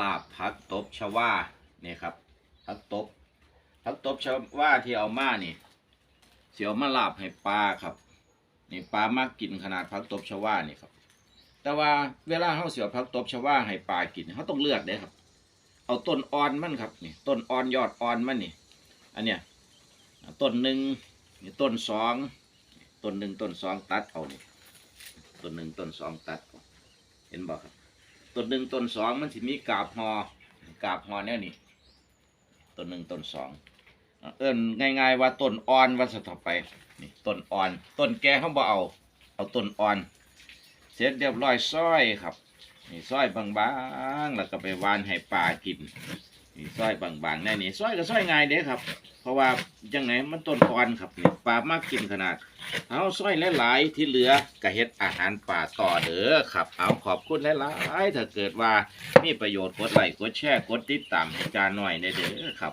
ลาบผักตบชวาเนี่ยครับผักตบผักตบชวาที่เอามานี่เสียวมาลาบให้ปลาครับนี่ปลามากกินขนาดผักตบชวานี่ครับ แต่ว่าเวลาเขาเสียวผักตบชวาให้ปลากินเขาต้องเลือกเด้ครับ เอาต้นอ่อนมันครับนี่ต้นอ่อนยอดอ่อนมันนี่อันเนี้ยต้นหนึ่งนี่ต้นสองต้นหนึ่งต้นสองตัดเอานี่ต้นหนึ่งต้นสองตัดเห็นบ่ครับ ต้นหนึ่งต้นสองมันสิมีกาบหอกาบหอเนี้ยนี่ต้นหนึ่งต้นสองเอิ้นง่าย ๆ ว่าต้นอ่อนว่าสต่อไปนี่ต้นอ่อน ต้นแก่เขาบ่เอาเอาต้นอ่อน เสร็จเรียบร้อยซอยครับนี่ซอยบางๆแล้วก็ไปวานให้ปลากิน นี่ซอยบางๆแน่นี่ซอยก็ซอยง่ายเด้ครับ เพราะว่าจังไหนมันต้นอ่อนครับนี่ปลามากกินขนาด เอาซอยหลายๆที่เหลือกะเฮ็ดอาหารป่าต่อเด้อครับ เอาขอบคุณหลายๆถ้าเกิดว่ามีประโยชน์กดไลค์กดแชร์กดติดตามให้จาหน่อยได้เด้อครับ